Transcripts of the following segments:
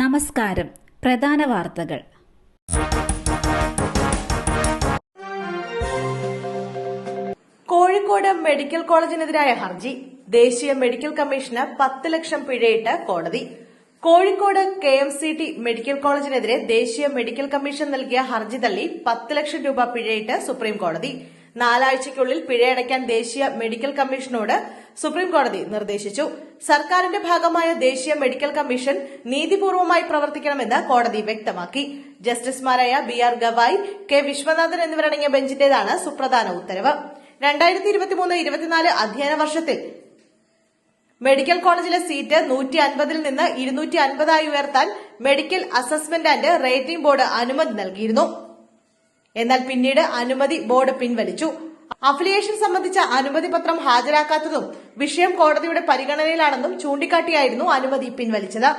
നമസ്കാരം. പ്രധാന വാർത്തകൾ. കോഴിക്കോട് മെഡിക്കൽ കോളേജിനെതിരായ ഹർജി. ദേശീയ മെഡിക്കൽ കമ്മീഷന് പത്ത് ലക്ഷം പിഴയിട്ട് കോടതി. Kozhikode K M C T medical കോളേജിനെതിരെ ദേശീയ മെഡിക്കൽ കമ്മീഷൻ നൽകിയ ഹർജി തള്ളി പത്ത് ലക്ഷം രൂപ പിഴയിട്ട് സുപ്രീം കോടതി. നാലാഴ്ചയ്ക്കുള്ളിൽ പിഴയടയ്ക്കാൻ ദേശീയ മെഡിക്കൽ കമ്മീഷനോട് സുപ്രീം കോടതി നിർദ്ദേശിച്ചു. സർക്കാരിന്റെ ഭാഗമായ ദേശീയ മെഡിക്കൽ കമ്മീഷൻ നീതിപൂർവമായി പ്രവർത്തിക്കണമെന്ന് കോടതി വ്യക്തമാക്കി. ജസ്റ്റിസുമാരായ B R Gavai K Viswanathan എന്നിവരടങ്ങിയ ബെഞ്ചിന്റേതാണ് സുപ്രധാന ഉത്തരവ്. രണ്ടായിരത്തി ഇരുപത്തിമൂന്ന് ഇരുപത്തിനാല് അധ്യയന വർഷത്തിൽ മെഡിക്കൽ കോളേജിലെ സീറ്റ് നൂറ്റി അൻപതിൽ നിന്ന് ഇരുന്നൂറ്റി അൻപതായി ഉയർത്താൻ medical assessment and rating board അനുമതി നൽകിയിരുന്നു. എന്നാൽ പിന്നീട് അനുമതി ബോർഡ് പിൻവലിച്ചു. അഫിലിയേഷൻ സംബന്ധിച്ച അനുമതി പത്രം ഹാജരാക്കാത്തതും വിഷയം കോടതിയുടെ പരിഗണനയിലാണെന്നും ചൂണ്ടിക്കാട്ടിയായിരുന്നു അനുമതി പിൻവലിച്ചത്.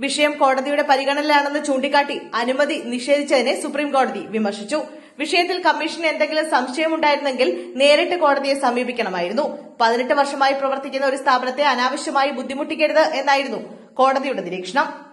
വിഷയം കോടതിയുടെ പരിഗണനയിലാണെന്ന് ചൂണ്ടിക്കാട്ടി അനുമതി നിഷേധിച്ചതിനെ സുപ്രീം കോടതി വിമർശിച്ചു. വിഷയത്തിൽ കമ്മീഷന് എന്തെങ്കിലും സംശയമുണ്ടായിരുന്നെങ്കിൽ നേരിട്ട് കോടതിയെ സമീപിക്കണമായിരുന്നു. പതിനെട്ട് വർഷമായി പ്രവർത്തിക്കുന്ന ഒരു സ്ഥാപനത്തെ അനാവശ്യമായി ബുദ്ധിമുട്ടിക്കരുത് എന്നായിരുന്നു കോടതിയുടെ നിരീക്ഷണം.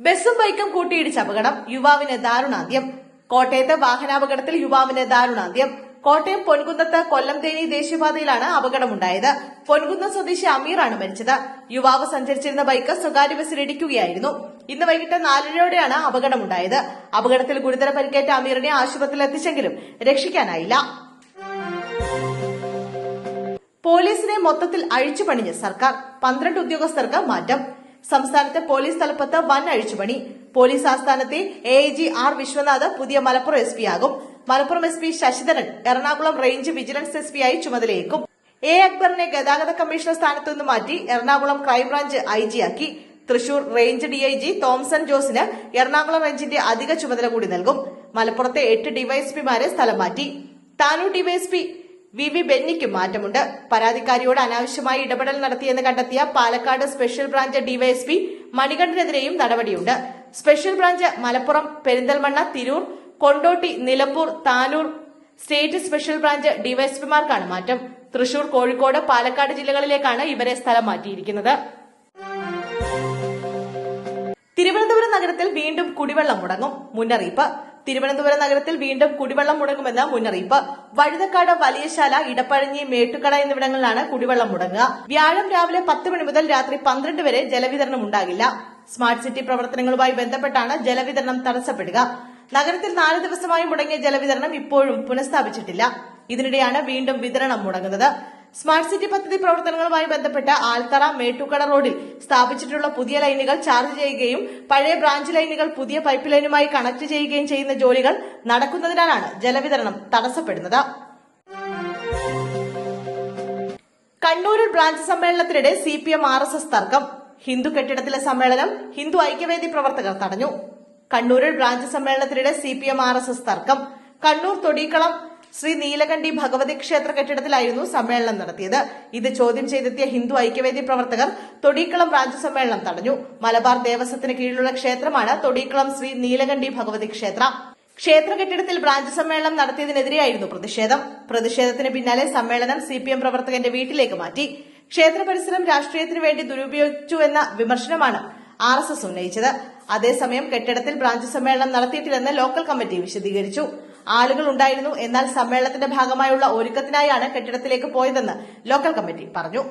ബസും ബൈക്കും കൂട്ടിയിടിച്ച് അപകടം. യുവാവിന് ദാരുണാന്ത്യം. കോട്ടയത്ത് വാഹനാപകടത്തിൽ യുവാവിന് ദാരുണാന്ത്യം. കോട്ടയം പൊൻകുന്നത്ത് കൊല്ലം തേനി ദേശീയപാതയിലാണ് അപകടമുണ്ടായത്. പൊൻകുന്നം സ്വദേശി അമീറാണ് മരിച്ചത്. യുവാവ് സഞ്ചരിച്ചിരുന്ന ബൈക്ക് സ്വകാര്യ ബസ്സിൽ ഇടിക്കുകയായിരുന്നു. ഇന്ന് വൈകിട്ട് നാലരയോടെയാണ് അപകടമുണ്ടായത്. അപകടത്തിൽ ഗുരുതര പരിക്കേറ്റ അമീറിനെ ആശുപത്രിയിൽ എത്തിച്ചെങ്കിലും രക്ഷിക്കാനായില്ല. പോലീസിനെ മൊത്തത്തിൽ അഴിച്ചുപണിഞ്ഞ് സർക്കാർ. പന്ത്രണ്ട് ഉദ്യോഗസ്ഥർക്ക് മാറ്റം. സംസ്ഥാനത്തെ പോലീസ് തലപ്പത്ത് വൻ അഴിച്ചുപണി പോലീസ് ആസ്ഥാനത്തെ എ ജി ആർ വിശ്വനാഥ് പുതിയ മലപ്പുറം എസ് പി ആകും. Malappuram S P Sasidharan Ernakulam range vigilance S പിയായി ചുമതലയേക്കും. എ അക്ബറിനെ ഗതാഗത കമ്മീഷണർ സ്ഥാനത്തുനിന്ന് മാറ്റി എറണാകുളം ക്രൈംബ്രാഞ്ച് ഐ ജിയാക്കി തൃശൂർ റേഞ്ച് ഡിഐജി തോംസൺ ജോസിന് എറണാകുളം റേഞ്ചിന്റെ അധിക ചുമതല കൂടി നൽകും. മലപ്പുറത്തെ എട്ട് ഡിവൈഎസ്പിമാരെ സ്ഥലം മാറ്റി. താനൂർ ഡിവൈഎസ്പി വി വി ബെന്നിക്കും മാറ്റമുണ്ട്. പരാതിക്കാരിയോട് അനാവശ്യമായി ഇടപെടൽ നടത്തിയെന്ന് കണ്ടെത്തിയ പാലക്കാട് സ്പെഷ്യൽ ബ്രാഞ്ച് ഡിവൈഎസ്പി മണികണ്ഠനെതിരെയും നടപടിയുണ്ട്. Special branch Malappuram Perinthalmanna Tirur Kondotty Nilambur Tanur. State special branch ഡിവൈഎസ്പിമാർക്കാണ് മാറ്റം. തൃശൂർ കോഴിക്കോട് പാലക്കാട് ജില്ലകളിലേക്കാണ് ഇവരെ സ്ഥലം മാറ്റിയിരിക്കുന്നത്. തിരുവനന്തപുരം നഗരത്തിൽ വീണ്ടും കുടിവെള്ളം മുടങ്ങും. മുന്നറിയിപ്പ്. തിരുവനന്തപുരം നഗരത്തിൽ വീണ്ടും കുടിവെള്ളം മുടങ്ങുമെന്ന് മുന്നറിയിപ്പ്. വഴുതക്കാട് വലിയശാല ഇടപ്പഴഞ്ഞി മേട്ടുകട എന്നിവിടങ്ങളിലാണ് കുടിവെള്ളം മുടങ്ങുക. വ്യാഴം രാവിലെ പത്ത് മണി മുതൽ രാത്രി പന്ത്രണ്ട് വരെ ജലവിതരണം ഉണ്ടാകില്ല. സ്മാർട്ട് സിറ്റി പ്രവർത്തനങ്ങളുമായി ബന്ധപ്പെട്ടാണ് ജലവിതരണം തടസ്സപ്പെടുക. നഗരത്തിൽ നാല് ദിവസമായി മുടങ്ങിയ ജലവിതരണം ഇപ്പോഴും പുനഃസ്ഥാപിച്ചിട്ടില്ല. ഇതിനിടെയാണ് വീണ്ടും വിതരണം മുടങ്ങുന്നത്. സ്മാർട്ട് സിറ്റി പദ്ധതി പ്രവർത്തനങ്ങളുമായി ബന്ധപ്പെട്ട് ആൽത്തറ മേട്ടുക്കട റോഡിൽ സ്ഥാപിച്ചിട്ടുള്ള പുതിയ ലൈനുകൾ ചാർജ് ചെയ്യുകയും പഴയ ബ്രാഞ്ച് ലൈനുകൾ പുതിയ പൈപ്പ് ലൈനുമായി കണക്ട് ചെയ്യുകയും ചെയ്യുന്ന ജോലികൾ നടക്കുന്നതിനാലാണ് ജലവിതരണം തടസ്സപ്പെടുന്നത്. കണ്ണൂരിൽ branch സമ്മേളനത്തിനിടെ C P M R S S തർക്കം. ഹിന്ദു കെട്ടിടത്തിലെ സമ്മേളനം ഹിന്ദു ഐക്യവേദി പ്രവർത്തകർ തടഞ്ഞു. കണ്ണൂരിൽ branch സമ്മേളനത്തിനിടെ C P M R S S തർക്കം. കണ്ണൂർ തൊടീക്കളം ശ്രീ നീലകണ്ഠി ഭഗവതി ക്ഷേത്ര കെട്ടിടത്തിലായിരുന്നു സമ്മേളനം നടത്തിയത്. ഇത് ചോദ്യം ചെയ്തെത്തിയ ഹിന്ദു ഐക്യവേദി പ്രവർത്തകർ തൊടീക്കളം ബ്രാഞ്ച് സമ്മേളനം തടഞ്ഞു. മലബാർ ദേവസ്വത്തിന് കീഴിലുള്ള ക്ഷേത്രമാണ് തൊടീക്കളം ശ്രീ നീലകണ്ഠി ഭഗവതി ക്ഷേത്ര. ക്ഷേത്ര കെട്ടിടത്തിൽ ബ്രാഞ്ച് സമ്മേളനം നടത്തിയതിനെതിരെയായിരുന്നു പ്രതിഷേധം. പ്രതിഷേധത്തിന് പിന്നാലെ സമ്മേളനം സി പി എം പ്രവർത്തകന്റെ വീട്ടിലേക്ക് മാറ്റി. ക്ഷേത്ര പരിസരം രാഷ്ട്രീയത്തിന് വേണ്ടി ദുരുപയോഗിച്ചു എന്ന വിമർശനമാണ് ആർ എസ് എസ് ഉന്നയിച്ചത്. അതേസമയം കെട്ടിടത്തിൽ ബ്രാഞ്ച് സമ്മേളനം നടത്തിയിട്ടില്ലെന്ന് ലോക്കൽ കമ്മിറ്റി വിശദീകരിച്ചു. ആളുകൾ ഉണ്ടായിരുന്നു എന്നാൽ സമ്മേളനത്തിന്റെ ഭാഗമായുള്ള ഒരുക്കത്തിനായാണ് കെട്ടിടത്തിലേക്ക് പോയതെന്ന് ലോക്കൽ കമ്മിറ്റി പറഞ്ഞു.